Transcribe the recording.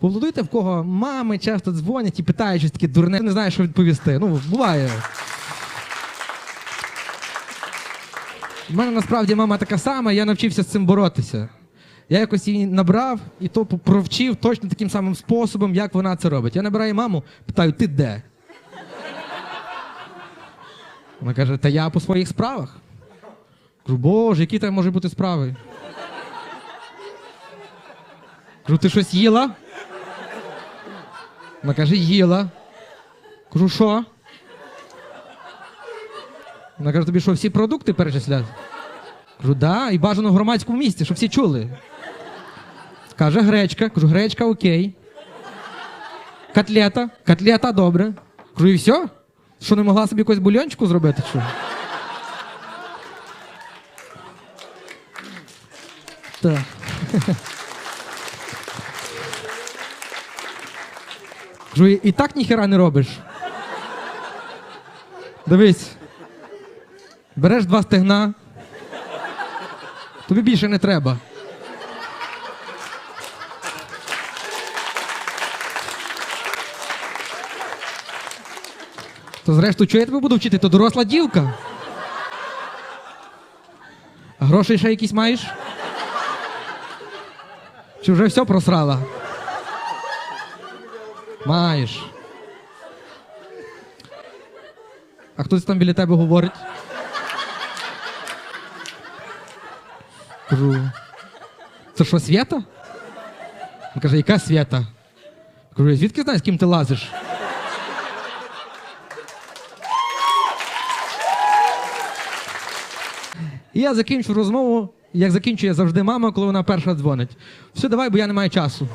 Поаплодуйте, в кого мами часто дзвонять і питають щось таке дурне, не знаю, що відповісти. Ну, буває. У мене насправді мама така сама, я навчився з цим боротися. Я якось її набрав і то провчив точно таким самим способом, як вона це робить. Я набираю маму, питаю, ти де? Вона каже, та я по своїх справах. Кажу, боже, які там можуть бути справи? Кажу, ти щось їла? Вона каже, їла. Кажу, що? Вона каже, тобі що, всі продукти перечислять? Кажу, да, і бажано в громадському місці, щоб всі чули. Каже, гречка. Кажу, гречка окей. Котлета. Котлета добре. Кажу, і все? Що не могла собі якусь бульончику зробити? Що? Так. Кажу, і так ніхера не робиш. Дивись. Береш два стегна. Тобі більше не треба. То зрештою, що я тебе буду вчити? То доросла дівка. А грошей ще якісь маєш? Чи вже все просрала? Маєш. А хтось там біля тебе говорить? Кажу. Це що, свята? Він каже, яка свята? Кажу, звідки знаю, з ким ти лазиш? І я закінчу розмову, як закінчує завжди мама, коли вона перша дзвонить. Все, давай, бо я не маю часу.